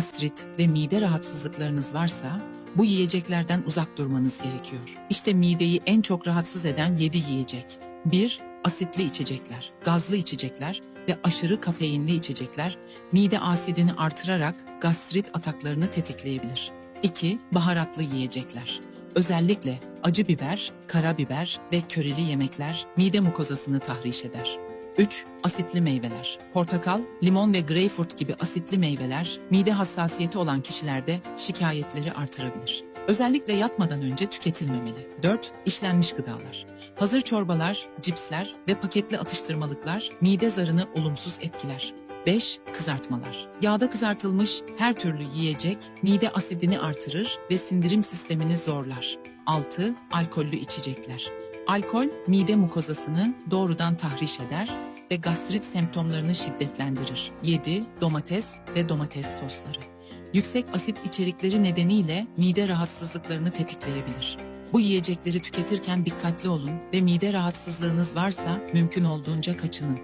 gastrit ve mide rahatsızlıklarınız varsa bu yiyeceklerden uzak durmanız gerekiyor. İşte mideyi en çok rahatsız eden 7 yiyecek. 1. Asitli içecekler, gazlı içecekler ve aşırı kafeinli içecekler mide asidini artırarak gastrit ataklarını tetikleyebilir. 2. Baharatlı yiyecekler. Özellikle acı biber, karabiber ve körili yemekler mide mukozasını tahriş eder. 3. Asitli meyveler. Portakal, limon ve greyfurt gibi asitli meyveler mide hassasiyeti olan kişilerde şikayetleri artırabilir. Özellikle yatmadan önce tüketilmemeli. 4. İşlenmiş gıdalar. Hazır çorbalar, cipsler ve paketli atıştırmalıklar mide zarını olumsuz etkiler. 5. Kızartmalar. Yağda kızartılmış her türlü yiyecek mide asidini artırır ve sindirim sistemini zorlar. 6. Alkollü içecekler. Alkol mide mukozasını doğrudan tahriş eder ve gastrit semptomlarını şiddetlendirir. 7. Domates ve domates sosları. Yüksek asit içerikleri nedeniyle mide rahatsızlıklarını tetikleyebilir. Bu yiyecekleri tüketirken dikkatli olun ve mide rahatsızlığınız varsa mümkün olduğunca kaçının.